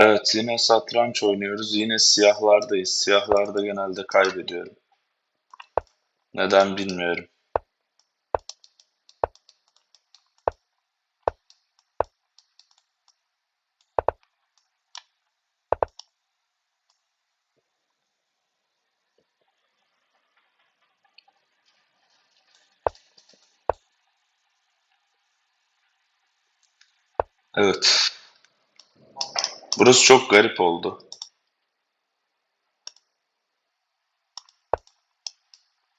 Evet, yine satranç oynuyoruz. Yine siyahlardayız. Siyahlarda genelde kaybediyorum. Neden bilmiyorum. Evet. Burası çok garip oldu.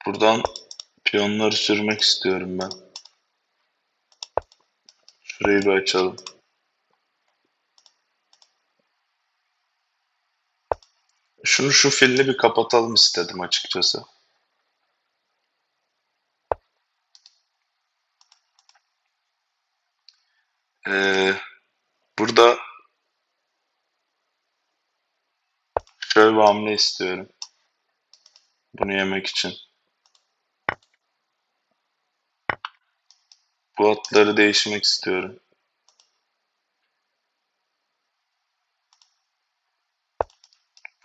Buradan piyonları sürmek istiyorum ben. Şurayı bir açalım. Şunu şu filli bir kapatalım istedim açıkçası. Ee, burada şöyle bir hamle istiyorum. Bunu yemek için. Bu atları değişmek istiyorum.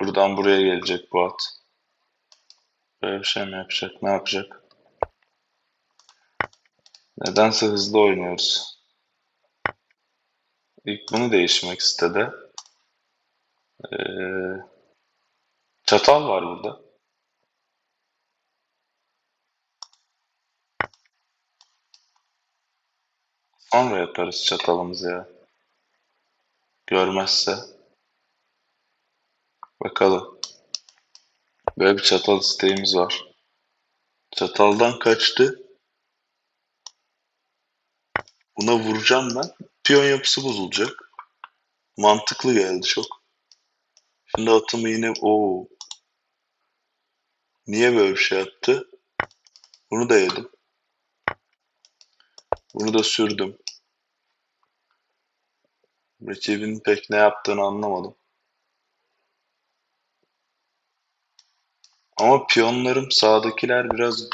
Buradan buraya gelecek bu at. Böyle bir şey mi yapacak? Ne yapacak? Nedense hızlı oynuyoruz. İlk bunu değişmek istedi. Ee, çatal var burada. Sonra yaparız çatalımızı ya. Görmezse. Bakalım. Böyle bir çatal isteğimiz var. Çataldan kaçtı. Buna vuracağım ben. Piyon yapısı bozulacak. Mantıklı geldi çok. Şimdi atımı yine... Oo. Niye böyle bir şey yaptı? Bunu da yedim. Bunu da sürdüm. Rakibin pek ne yaptığını anlamadım. Ama piyonlarım sağdakiler biraz...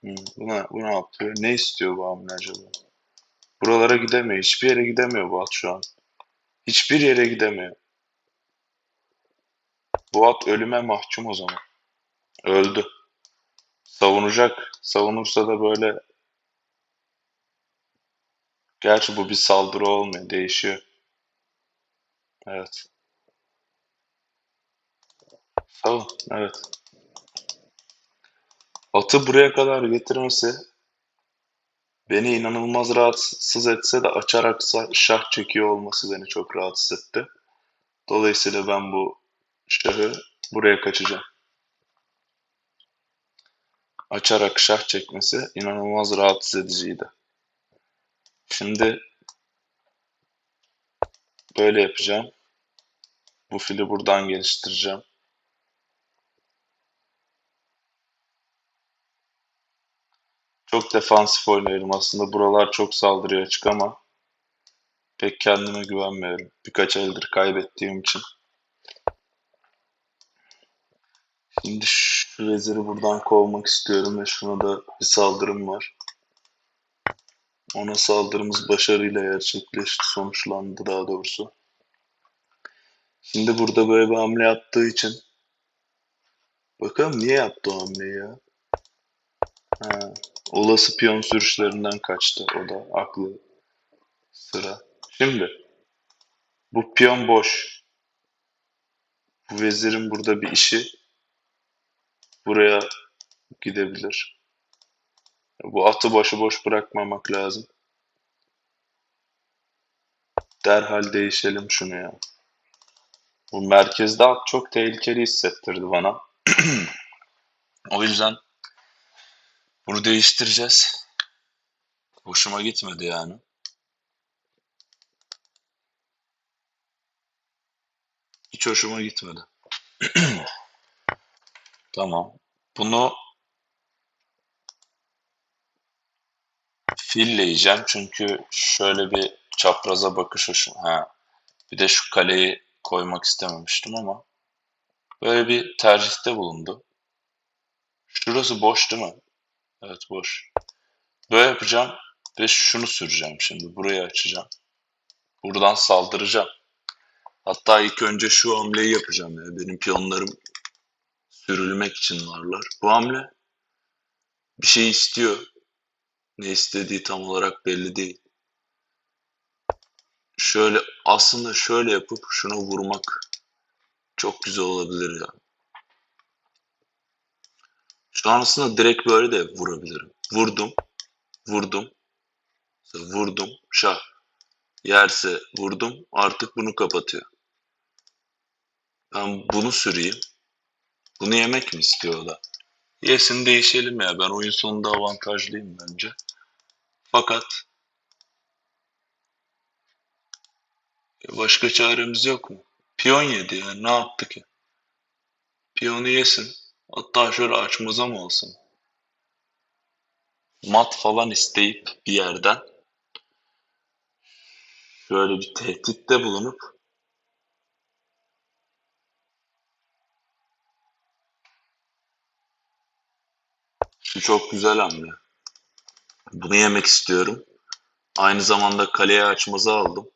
Hmm, buna, bu ne yapıyor? Ne istiyor bu hamle acaba? Buralara gidemiyor. Hiçbir yere gidemiyor bu at şu an. Hiçbir yere gidemiyor. Bu at ölüme mahkum o zaman. Öldü. Savunacak. Savunursa da böyle Gerçi bu bir saldırı olmuyor. Değişiyor. Evet. Savun. Evet. Atı buraya kadar getirmesi beni inanılmaz rahatsız etse de açarak şah çekiyor olması beni çok rahatsız etti. Dolayısıyla ben bu şahı buraya kaçacağım. Açarak şah çekmesi inanılmaz rahatsız ediciydi. Şimdi böyle yapacağım. Bu fili buradan geliştireceğim. Çok defansif oynuyorum aslında. Buralar çok saldırıya açık ama pek kendime güvenmiyorum. Birkaç eldir kaybettiğim için. Şimdi şu veziri buradan kovmak istiyorum ve şuna da bir saldırım var. Ona saldırımız başarıyla gerçekleşti, sonuçlandı daha doğrusu. Şimdi burada böyle bir hamle yaptığı için bakalım niye yaptı o hamleyi ya? Ha, olası piyon sürüşlerinden kaçtı. O da aklı sıra. Şimdi bu piyon boş. Bu vezirin burada bir işi buraya gidebilir. Bu atı başıboş bırakmamak lazım. Derhal değişelim şunu ya. Bu merkezde at çok tehlikeli hissettirdi bana. o yüzden bunu değiştireceğiz. Hoşuma gitmedi yani. Hiç hoşuma gitmedi. tamam. Bunu filleyeceğim çünkü şöyle bir çapraza bakış hoşum. Ha. Bir de şu kaleyi koymak istememiştim ama böyle bir tercihte bulundu. Şurası boş değil mi? Evet boş. Böyle yapacağım ve şunu süreceğim şimdi. Burayı açacağım. Buradan saldıracağım. Hatta ilk önce şu hamleyi yapacağım ya. Benim piyonlarım sürülmek için varlar. Bu hamle bir şey istiyor. Ne istediği tam olarak belli değil. Şöyle aslında şöyle yapıp şuna vurmak çok güzel olabilir ya. Şu an aslında direkt böyle de vurabilirim. Vurdum. Vurdum. Vurdum. Şah. Yerse vurdum. Artık bunu kapatıyor. Ben bunu süreyim. Bunu yemek mi istiyor da? Yesin değişelim ya. Ben oyun sonunda avantajlıyım bence. Fakat başka çaremiz yok mu? Piyon yedi yani. Ne yaptı ki? Piyonu yesin. Hatta şöyle açmaza mı olsun? Mat falan isteyip bir yerden şöyle bir tehditte bulunup şu çok güzel hamle. Bunu yemek istiyorum. Aynı zamanda kaleye açmazı aldım.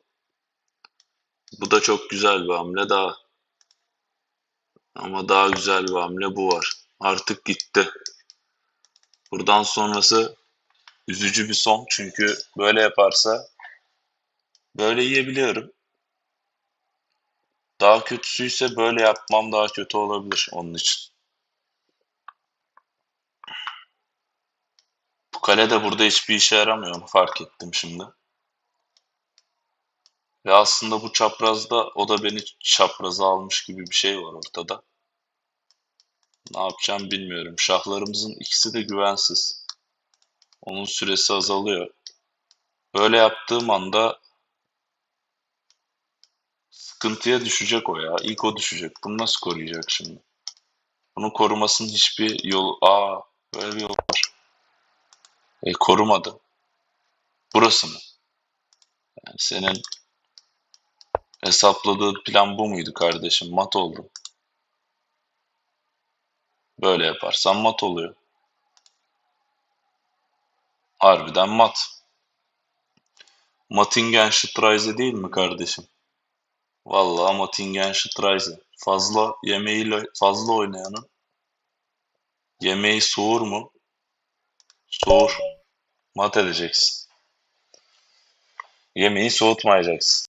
Bu da çok güzel bir hamle daha. Ama daha güzel bir hamle bu var. Artık gitti. Buradan sonrası üzücü bir son. Çünkü böyle yaparsa böyle yiyebiliyorum. Daha kötüsüyse böyle yapmam daha kötü olabilir onun için. Kale de burada hiçbir işe yaramıyor onu fark ettim şimdi. Ve aslında bu çaprazda o da beni çapraza almış gibi bir şey var ortada. Ne yapacağım bilmiyorum. Şahlarımızın ikisi de güvensiz. Onun süresi azalıyor. Böyle yaptığım anda sıkıntıya düşecek o ya. İlk o düşecek. Bunu nasıl koruyacak şimdi? Bunu korumasının hiçbir yolu... Aa böyle bir yol. E korumadı. Burası mı? Yani senin hesapladığın plan bu muydu kardeşim? Mat oldum. Böyle yaparsan mat oluyor. Harbiden mat. Matingen Streise değil mi kardeşim? Vallahi Matingen Streise. Fazla yemeğiyle fazla oynayanın yemeği soğur mu? Soğur. Mat edeceksin. Yemeği soğutmayacaksın.